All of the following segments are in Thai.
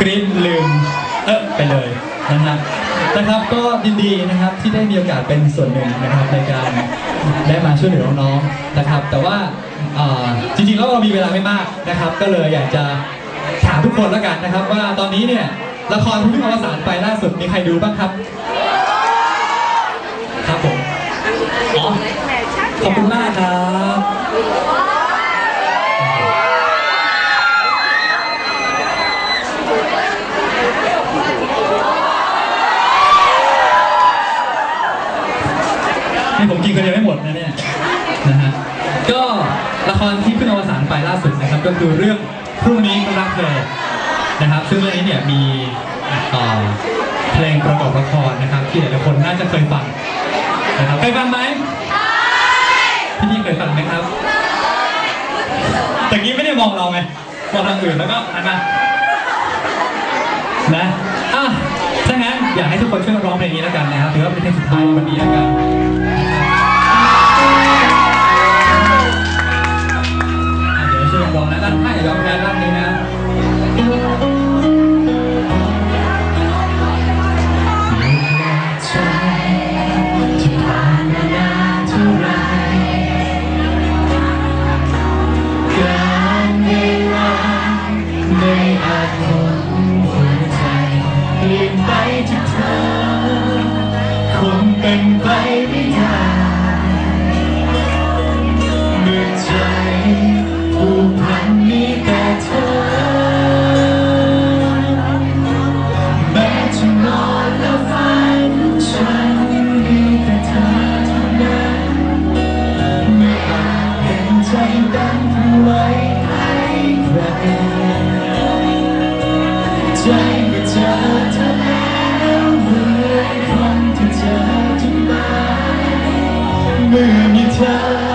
กรี๊ดลืม เออไปเลยนะฮะนะครับก็ยินดีนะครับที่ได้มีโอกาสเป็นส่วนหนึ่งนะครับในการได้มาช่วยเหลือน้องๆนะครับ แต่ว่าจริงๆแล้วเรามีเวลาไม่มากนะครับ ก็เลยอยากจะถามทุกคนแล้วกันนะครับ ว่าตอนนี้เนี่ยละครที่เพิ่งอวสานไปล่าสุดมีใครดูบ้างครับ ครับผมอ๋อขอบคุณมากครับ ให้ผมกินคนเดียวไม่หมดนะเนี่ยนะฮะก็ละครที่เพิ่งอวสานไปล่าสุดนะครับ ก็คือเรื่องพรุ่งนี้ก็รักเธอนะครับ ซึ่งเรื่องนี้เนี่ยมีเอ่อเพลงประกอบละครนะครับ ที่หลายๆคนน่าจะเคยฟังนะครับเคยฟังไหมพี่พี่เคยฟังไหมครับแต่กี้ไม่ได้มองเราไงมองทางอื่นแล้วก็หันมานะอะถ้างั้นอยากให้ทุกคนช่วยร้องเพลงนี้แล้วกันนะครับถือว่าเป็นเพลงสุดท้ายในวันนี้แล้วกัน ใจเมื่อเจอเธอแล้วเหมือนคนที่เจอจนมาเมื่อมีเธอ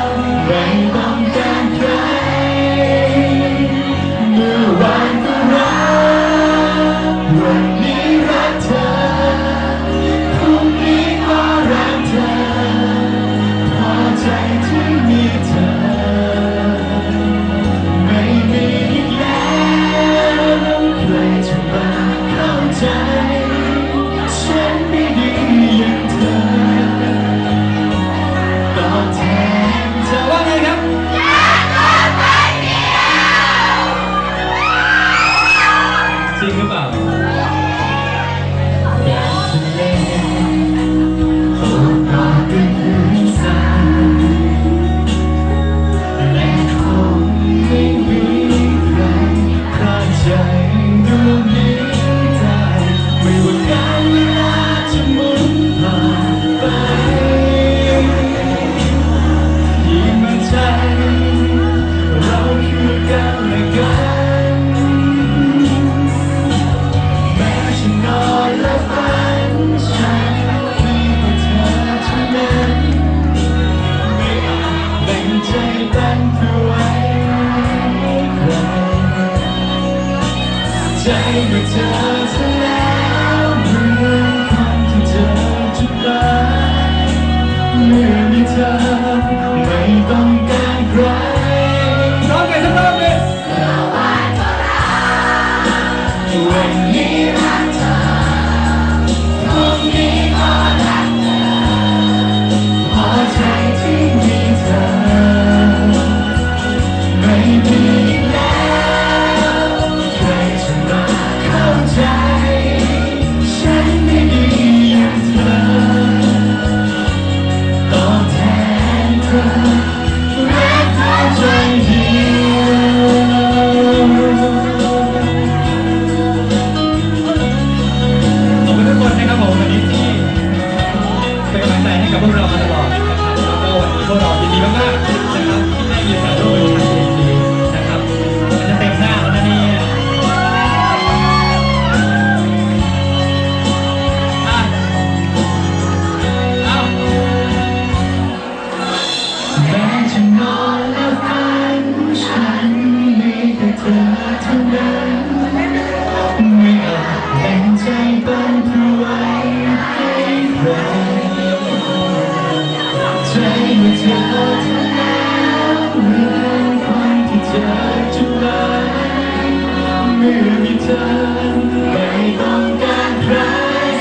จ ใจเ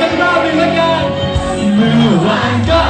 สักรอบหนึ่งแล้วกันเมื่อวานก็